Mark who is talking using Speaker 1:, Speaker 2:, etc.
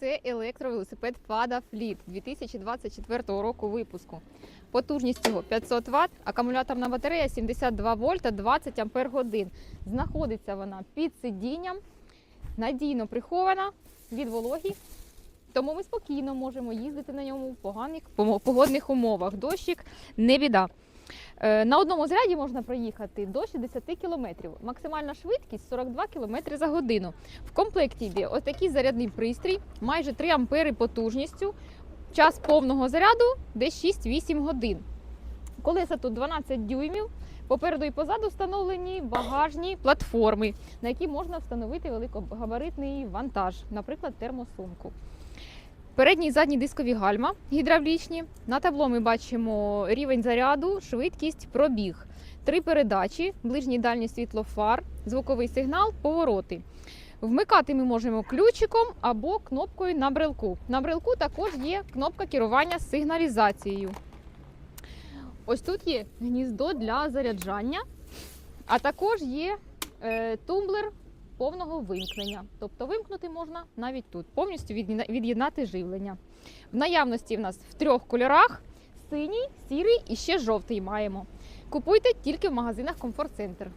Speaker 1: Це електровелосипед Fada Fleet 2024 року випуску. Потужність його 500 Вт, акумуляторна батарея 72 вольта 20 ампер. Знаходиться вона під сидінням, надійно прихована від вологі. Тому ми спокійно можемо їздити на ньому в поганих погодних умовах. Дощик не біда. Е, На одному заряді можна проїхати до 60 км. Максимальна швидкість 42 км за годину. В комплекті йде ось такий зарядний пристрій, майже 3 ампери потужністю. Час повного заряду десь 6-8 годин. Колеса тут 12 дюймів. Попереду і позаду встановлені багажні платформи, на які можна встановити великогабаритний вантаж, наприклад, термосумку. Передні і задні дискові гальма гідравлічні. На табло ми бачимо рівень заряду, швидкість, пробіг. Три передачі, ближній і дальній світло фар, звуковий сигнал, повороти. Вмикати ми можемо ключиком або кнопкою на брелку. На брелку також є кнопка керування сигналізацією. Ось тут є гніздо для заряджання, а також є е, тумблер повного вимкнення. Тобто вимкнути можна навіть тут, повністю від'єднати живлення. В наявності в нас в трьох кольорах: синій, сірий і ще жовтий маємо. Купуйте тільки в магазинах Комфорт Центр.